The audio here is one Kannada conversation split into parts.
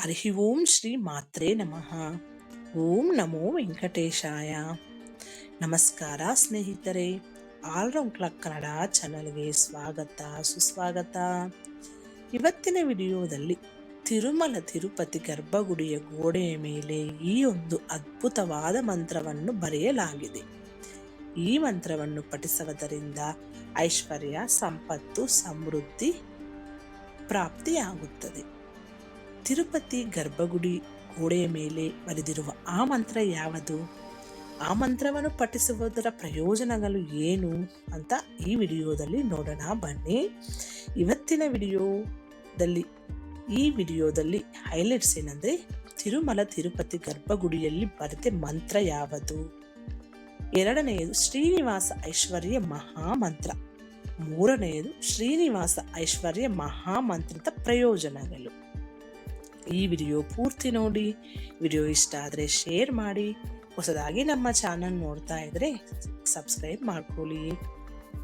ಹರಿ ಓಂ ಶ್ರೀ ಮಾತ್ರೇ ನಮಃ ಓಂ ನಮೋ ವೆಂಕಟೇಶಾಯ ನಮಸ್ಕಾರ ಸ್ನೇಹಿತರೆ ಆಲ್ರೌಂಡ್ ಕ್ಲಾಕ್ ಕನ್ನಡ ಚಾನಲ್ಗೆ ಸ್ವಾಗತ, ಸುಸ್ವಾಗತ. ಇವತ್ತಿನ ವಿಡಿಯೋದಲ್ಲಿ ತಿರುಮಲ ತಿರುಪತಿ ಗರ್ಭಗುಡಿಯ ಗೋಡೆಯ ಮೇಲೆ ಈ ಒಂದು ಅದ್ಭುತವಾದ ಮಂತ್ರವನ್ನು ಬರೆಯಲಾಗಿದೆ. ಈ ಮಂತ್ರವನ್ನು ಪಠಿಸುವುದರಿಂದ ಐಶ್ವರ್ಯ, ಸಂಪತ್ತು, ಸಮೃದ್ಧಿ ಪ್ರಾಪ್ತಿಯಾಗುತ್ತದೆ. ತಿರುಪತಿ ಗರ್ಭಗುಡಿ ಗೋಡೆಯ ಮೇಲೆ ಬರೆದಿರುವ ಆ ಮಂತ್ರ ಯಾವುದು? ಆ ಮಂತ್ರವನ್ನು ಪಠಿಸುವುದರ ಪ್ರಯೋಜನಗಳು ಏನು ಅಂತ ಈ ವಿಡಿಯೋದಲ್ಲಿ ನೋಡೋಣ, ಬನ್ನಿ. ಇವತ್ತಿನ ವಿಡಿಯೋದಲ್ಲಿ, ಈ ವಿಡಿಯೋದಲ್ಲಿ ಹೈಲೈಟ್ಸ್ ಏನಂದರೆ, ತಿರುಮಲ ತಿರುಪತಿ ಗರ್ಭಗುಡಿಯಲ್ಲಿ ಬರೆದ ಮಂತ್ರ ಯಾವುದು? ಎರಡನೆಯದು, ಶ್ರೀನಿವಾಸ ಐಶ್ವರ್ಯ ಮಹಾಮಂತ್ರ. ಮೂರನೆಯದು, ಶ್ರೀನಿವಾಸ ಐಶ್ವರ್ಯ ಮಹಾಮಂತ್ರದ ಪ್ರಯೋಜನಗಳು. ಈ ವಿಡಿಯೋ ಪೂರ್ತಿ ನೋಡಿ. ವಿಡಿಯೋ ಇಷ್ಟ ಆದರೆ ಶೇರ್ ಮಾಡಿ. ಹೊಸದಾಗಿ ನಮ್ಮ ಚಾನಲ್ ನೋಡ್ತಾ ಇದ್ರೆ ಸಬ್ಸ್ಕ್ರೈಬ್ ಮಾಡ್ಕೊಳ್ಳಿ.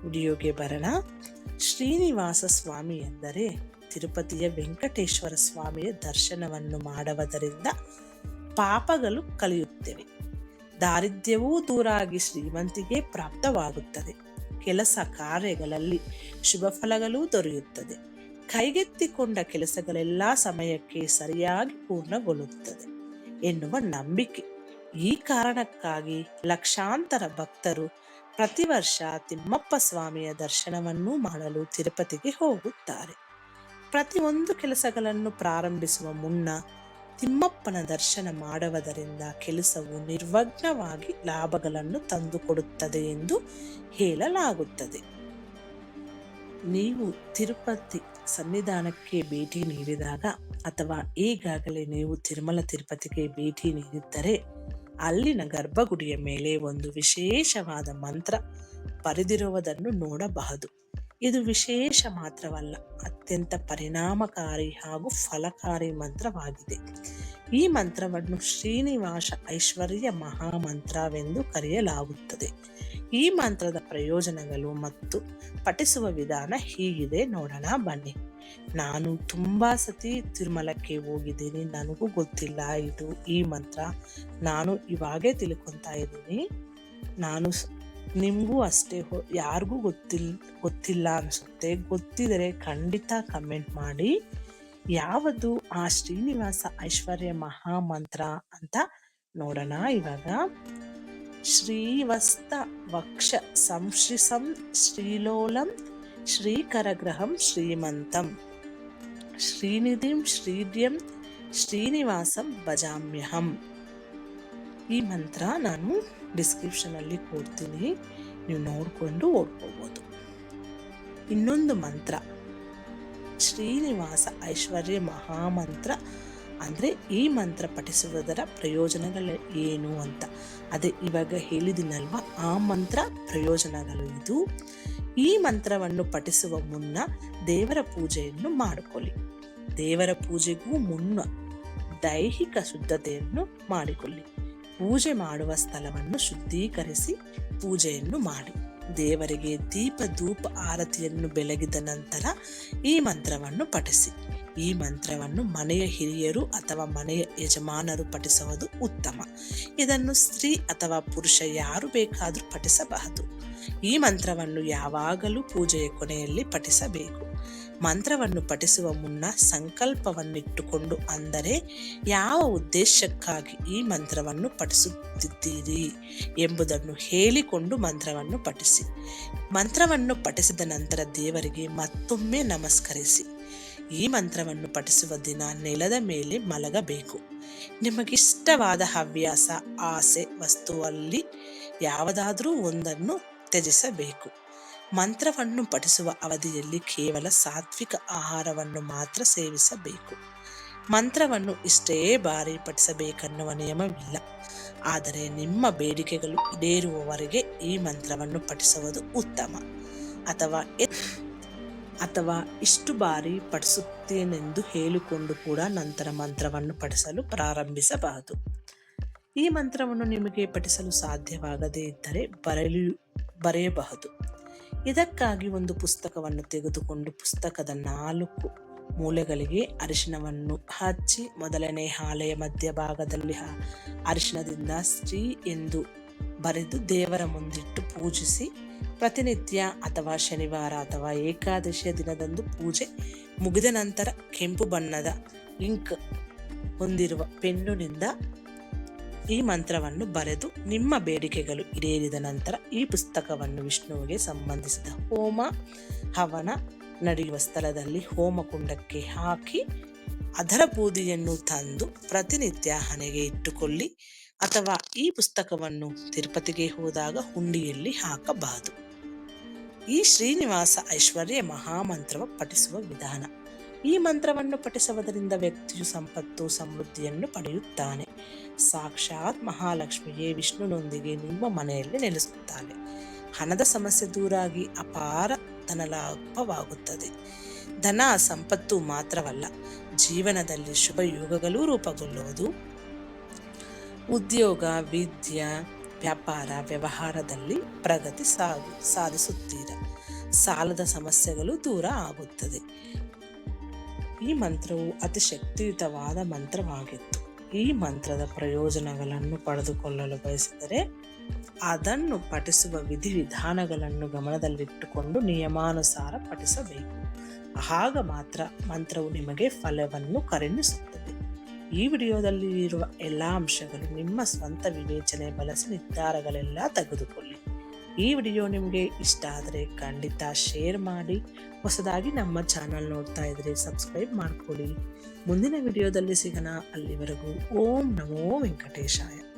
ವಿಡಿಯೋಗೆ ಬರೋಣ. ಶ್ರೀನಿವಾಸ ಸ್ವಾಮಿ ಎಂದರೆ ತಿರುಪತಿಯ ವೆಂಕಟೇಶ್ವರ ಸ್ವಾಮಿಯ ದರ್ಶನವನ್ನು ಮಾಡುವುದರಿಂದ ಪಾಪಗಳು ಕಲಿಯುತ್ತವೆ. ದಾರಿದ್ರ್ಯವೂ ದೂರಾಗಿ ಶ್ರೀಮಂತಿಗೆ ಪ್ರಾಪ್ತವಾಗುತ್ತದೆ. ಕೆಲಸ ಕಾರ್ಯಗಳಲ್ಲಿ ಶುಭ ಫಲಗಳೂ ದೊರೆಯುತ್ತದೆ. ಕೈಗೆತ್ತಿಕೊಂಡ ಕೆಲಸಗಳೆಲ್ಲ ಸಮಯಕ್ಕೆ ಸರಿಯಾಗಿ ಪೂರ್ಣಗೊಳ್ಳುತ್ತದೆ ಎನ್ನುವ ನಂಬಿಕೆ. ಈ ಕಾರಣಕ್ಕಾಗಿ ಲಕ್ಷಾಂತರ ಭಕ್ತರು ಪ್ರತಿ ವರ್ಷ ತಿಮ್ಮಪ್ಪ ಸ್ವಾಮಿಯ ದರ್ಶನವನ್ನು ಮಾಡಲು ತಿರುಪತಿಗೆ ಹೋಗುತ್ತಾರೆ. ಪ್ರತಿಯೊಂದು ಕೆಲಸಗಳನ್ನು ಪ್ರಾರಂಭಿಸುವ ಮುನ್ನ ತಿಮ್ಮಪ್ಪನ ದರ್ಶನ ಮಾಡುವುದರಿಂದ ಕೆಲಸವು ನಿರ್ವಗ್ನವಾಗಿ ಲಾಭಗಳನ್ನು ತಂದುಕೊಡುತ್ತದೆ ಎಂದು ಹೇಳಲಾಗುತ್ತದೆ. ನೀವು ತಿರುಪತಿ ಸನ್ನಿಧಾನಕ್ಕೆ ಭೇಟಿ ನೀಡಿದಾಗ ಅಥವಾ ಈಗಾಗಲೇ ನೀವು ತಿರುಮಲ ತಿರುಪತಿಗೆ ಭೇಟಿ ನೀಡಿದ್ದರೆ ಅಲ್ಲಿನ ಗರ್ಭಗುಡಿಯ ಮೇಲೆ ಒಂದು ವಿಶೇಷವಾದ ಮಂತ್ರ ಬರೆದಿರುವುದನ್ನು ನೋಡಬಹುದು. ಇದು ವಿಶೇಷ ಮಾತ್ರವಲ್ಲ, ಅತ್ಯಂತ ಪರಿಣಾಮಕಾರಿ ಹಾಗೂ ಫಲಕಾರಿ ಮಂತ್ರವಾಗಿದೆ. ಈ ಮಂತ್ರವನ್ನು ಶ್ರೀನಿವಾಸ ಐಶ್ವರ್ಯ ಮಹಾಮಂತ್ರವೆಂದು ಕರೆಯಲಾಗುತ್ತದೆ. ಈ ಮಂತ್ರದ ಪ್ರಯೋಜನಗಳು ಮತ್ತು ಪಠಿಸುವ ವಿಧಾನ ಹೀಗಿದೆ ನೋಡೋಣ, ಬನ್ನಿ. ನಾನು ತುಂಬಾ ಸತಿ ತಿರುಮಲಕ್ಕೆ ಹೋಗಿದ್ದೀನಿ. ನನಗೂ ಗೊತ್ತಿಲ್ಲ ಇದು ಈ ಮಂತ್ರ. ನಾನು ಇವಾಗೇ ತಿಳ್ಕೊತಾ ಇದ್ದೀನಿ. ನಾನು ನಿಮಗೂ ಅಷ್ಟೇ ಯಾರಿಗೂ ಗೊತ್ತಿಲ್ಲ ಗೊತ್ತಿಲ್ಲ ಅನಿಸುತ್ತೆ. ಗೊತ್ತಿದರೆ ಖಂಡಿತ ಕಮೆಂಟ್ ಮಾಡಿ. ಯಾವುದು ಆ ಶ್ರೀನಿವಾಸ ಐಶ್ವರ್ಯ ಮಹಾಮಂತ್ರ ಅಂತ ನೋಡೋಣ ಇವಾಗ. ಶ್ರೀವಸ್ತ ವಕ್ಷ ಸಂಶ್ರಿಸಂ ಶ್ರೀಲೋಲಂ ಶ್ರೀಕರಗ್ರಹಂ ಶ್ರೀಮಂತಂ ಶ್ರೀನಿಧಿಂ ಶ್ರೀಡ್ಯಂ ಶ್ರೀನಿವಾಸಂ ಭಜಾಮ್ಯಹಂ ಈ ಮಂತ್ರ ನಾನು ಡಿಸ್ಕ್ರಿಪ್ಷನಲ್ಲಿ ಕೊಡ್ತೀನಿ ನೀವು ನೋಡಿಕೊಂಡು ಓದ್ಕೋಬೋದು ಇನ್ನೊಂದು ಮಂತ್ರ ಶ್ರೀನಿವಾಸ ಐಶ್ವರ್ಯ ಮಹಾಮಂತ್ರ ಅಂದರೆ ಈ ಮಂತ್ರ ಪಠಿಸುವುದರ ಪ್ರಯೋಜನಗಳು ಏನು ಅಂತ. ಅದೇ ಇವಾಗ ಹೇಳಿದಿನಲ್ವ, ಆ ಮಂತ್ರ ಪ್ರಯೋಜನಗಳು ಇದು. ಈ ಮಂತ್ರವನ್ನು ಪಠಿಸುವ ಮುನ್ನ ದೇವರ ಪೂಜೆಯನ್ನು ಮಾಡಿಕೊಳ್ಳಿ. ದೇವರ ಪೂಜೆಗೂ ಮುನ್ನ ದೈಹಿಕ ಶುದ್ಧತೆಯನ್ನು ಮಾಡಿಕೊಳ್ಳಿ. ಪೂಜೆ ಮಾಡುವ ಸ್ಥಳವನ್ನು ಶುದ್ಧೀಕರಿಸಿ ಪೂಜೆಯನ್ನು ಮಾಡಿ. ದೇವರಿಗೆ ದೀಪ ಧೂಪ ಆರತಿಯನ್ನು ಬೆಳಗಿದ ನಂತರ ಈ ಮಂತ್ರವನ್ನು ಪಠಿಸಿ. ಈ ಮಂತ್ರವನ್ನು ಮನೆಯ ಹಿರಿಯರು ಅಥವಾ ಮನೆಯ ಯಜಮಾನರು ಪಠಿಸುವುದು ಉತ್ತಮ. ಇದನ್ನು ಸ್ತ್ರೀ ಅಥವಾ ಪುರುಷ ಯಾರು ಬೇಕಾದರೂ ಪಠಿಸಬಹುದು. ಈ ಮಂತ್ರವನ್ನು ಯಾವಾಗಲೂ ಪೂಜೆಯ ಕೊನೆಯಲ್ಲಿ ಪಠಿಸಬೇಕು. ಮಂತ್ರವನ್ನು ಪಠಿಸುವ ಮುನ್ನ ಸಂಕಲ್ಪವನ್ನಿಟ್ಟುಕೊಂಡು ಅಂದರೆ ಯಾವ ಉದ್ದೇಶಕ್ಕಾಗಿ ಈ ಮಂತ್ರವನ್ನು ಪಠಿಸುತ್ತಿದ್ದೀರಿ ಎಂಬುದನ್ನು ಹೇಳಿಕೊಂಡು ಮಂತ್ರವನ್ನು ಪಠಿಸಿ. ಮಂತ್ರವನ್ನು ಪಠಿಸಿದ ನಂತರ ದೇವರಿಗೆ ಮತ್ತೊಮ್ಮೆ ನಮಸ್ಕರಿಸಿ. ಈ ಮಂತ್ರವನ್ನು ಪಠಿಸುವ ದಿನ ನೆಲದ ಮೇಲೆ ಮಲಗಬೇಕು. ನಿಮಗಿಷ್ಟವಾದ ಹವ್ಯಾಸ, ಆಸೆ, ವಸ್ತುವಲ್ಲಿ ಯಾವುದಾದರೂ ಒಂದನ್ನು ತ್ಯಜಿಸಬೇಕು. ಮಂತ್ರವನ್ನು ಪಠಿಸುವ ಅವಧಿಯಲ್ಲಿ ಕೇವಲ ಸಾತ್ವಿಕ ಆಹಾರವನ್ನು ಮಾತ್ರ ಸೇವಿಸಬೇಕು. ಮಂತ್ರವನ್ನು ಇಷ್ಟೇ ಬಾರಿ ಪಠಿಸಬೇಕನ್ನುವ ನಿಯಮವಿಲ್ಲ. ಆದರೆ ನಿಮ್ಮ ಬೇಡಿಕೆಗಳು ಈಡೇರುವವರೆಗೆ ಈ ಮಂತ್ರವನ್ನು ಪಠಿಸುವುದು ಉತ್ತಮ. ಅಥವಾ ಅಥವಾ ಇಷ್ಟು ಬಾರಿ ಪಠಿಸುತ್ತೇನೆಂದು ಹೇಳಿಕೊಂಡು ಕೂಡ ನಂತರ ಮಂತ್ರವನ್ನು ಪಠಿಸಲು ಪ್ರಾರಂಭಿಸಬಹುದು ಈ ಮಂತ್ರವನ್ನು ನಿಮಗೆ ಪಠಿಸಲು ಸಾಧ್ಯವಾಗದೇ ಇದ್ದರೆ ಬರೆಯಲು ಬರೆಯಬಹುದು. ಇದಕ್ಕಾಗಿ ಒಂದು ಪುಸ್ತಕವನ್ನು ತೆಗೆದುಕೊಂಡು ಪುಸ್ತಕದ ನಾಲ್ಕು ಮೂಲೆಗಳಿಗೆ ಅರಿಶಿನವನ್ನು ಹಚ್ಚಿ ಮೊದಲನೇ ಹಾಳೆಯ ಮಧ್ಯಭಾಗದಲ್ಲಿ ಅರಿಶಿನದಿಂದ ಶ್ರೀ ಎಂದು ಬರೆದು ದೇವರ ಮುಂದಿಟ್ಟು ಪೂಜಿಸಿ ಪ್ರತಿನಿತ್ಯ ಅಥವಾ ಶನಿವಾರ ಅಥವಾ ಏಕಾದಶಿಯ ದಿನದಂದು ಪೂಜೆ ಮುಗಿದ ನಂತರ ಕೆಂಪು ಬಣ್ಣದ ಇಂಕ್ ಹೊಂದಿರುವ ಪೆನ್ನುನಿಂದ ಈ ಮಂತ್ರವನ್ನು ಬರೆದು ನಿಮ್ಮ ಬೇಡಿಕೆಗಳು ಈಡೇರಿದ ನಂತರ ಈ ಪುಸ್ತಕವನ್ನು ವಿಷ್ಣುವಿಗೆ ಸಂಬಂಧಿಸಿದ ಹೋಮ ಹವನ ನಡೆಯುವ ಸ್ಥಳದಲ್ಲಿ ಹೋಮಕುಂಡಕ್ಕೆ ಹಾಕಿ ಅದರ ಬೂದಿಯನ್ನು ತಂದು ಪ್ರತಿನಿತ್ಯ ಹಣೆಗೆ ಇಟ್ಟುಕೊಳ್ಳಿ ಅಥವಾ ಈ ಪುಸ್ತಕವನ್ನು ತಿರುಪತಿಗೆ ಹೋದಾಗ ಹುಂಡಿಯಲ್ಲಿ ಹಾಕಬಾರದು ಈ ಶ್ರೀನಿವಾಸ ಐಶ್ವರ್ಯ ಮಹಾಮಂತ್ರವ ಪಠಿಸುವ ವಿಧಾನ. ಈ ಮಂತ್ರವನ್ನು ಪಠಿಸುವುದರಿಂದ ವ್ಯಕ್ತಿಯು ಸಂಪತ್ತು, ಸಮೃದ್ಧಿಯನ್ನು ಪಡೆಯುತ್ತಾನೆ. ಸಾಕ್ಷಾತ್ ಮಹಾಲಕ್ಷ್ಮಿಯೇ ವಿಷ್ಣುನೊಂದಿಗೆ ನಿಮ್ಮ ಮನೆಯಲ್ಲಿ ನೆಲೆಸುತ್ತಾಳೆ. ಹಣದ ಸಮಸ್ಯೆ ದೂರಾಗಿ ಅಪಾರ ಧನಲಾಭವಾಗುತ್ತದೆ. ಧನ ಸಂಪತ್ತು ಮಾತ್ರವಲ್ಲ, ಜೀವನದಲ್ಲಿ ಶುಭ ಯೋಗಗಳು ರೂಪುಗೊಳ್ಳುವುದು. ಉದ್ಯೋಗ, ವಿದ್ಯೆ, ವ್ಯಾಪಾರ, ವ್ಯವಹಾರದಲ್ಲಿ ಪ್ರಗತಿ ಸಾಗು, ಸಾಧಿಸುತ್ತೀರ? ಸಾಲದ ಸಮಸ್ಯೆಗಳು ದೂರ ಆಗುತ್ತದೆ. ಈ ಮಂತ್ರವು ಅತಿ ಶಕ್ತಿಯುತವಾದ ಮಂತ್ರವಾಗಿತ್ತು. ಈ ಮಂತ್ರದ ಪ್ರಯೋಜನಗಳನ್ನು ಪಡೆದುಕೊಳ್ಳಲು ಬಯಸಿದರೆ ಅದನ್ನು ಪಠಿಸುವ ವಿಧಿವಿಧಾನಗಳನ್ನು ಗಮನದಲ್ಲಿಟ್ಟುಕೊಂಡು ನಿಯಮಾನುಸಾರ ಪಠಿಸಬೇಕು. ಆಗ ಮಾತ್ರ ಮಂತ್ರವು ನಿಮಗೆ ಫಲವನ್ನು ಕರುಣಿಸುತ್ತದೆ. ಈ ವಿಡಿಯೋದಲ್ಲಿ ಇರುವ ಎಲ್ಲ ಅಂಶಗಳು ನಿಮ್ಮ ಸ್ವಂತ ವಿವೇಚನೆ ಬಳಸಿ ನಿರ್ಧಾರಗಳೆಲ್ಲ ತೆಗೆದುಕೊಳ್ಳಿ. ಈ ವಿಡಿಯೋ ನಿಮಗೆ ಇಷ್ಟ ಆದರೆ ಖಂಡಿತ ಶೇರ್ ಮಾಡಿ, ಹೊಸದಾಗಿ ನಮ್ಮ ಚಾನಲ್ ನೋಡ್ತಾ ಇದ್ರೆ ಸಬ್ಸ್ಕ್ರೈಬ್ ಮಾಡ್ಕೊಳ್ಳಿ. ಮುಂದಿನ ವಿಡಿಯೋದಲ್ಲಿ ಸಿಗೋಣ. ಅಲ್ಲಿವರೆಗೂ ಓಂ ನಮೋ ವೆಂಕಟೇಶಾಯ.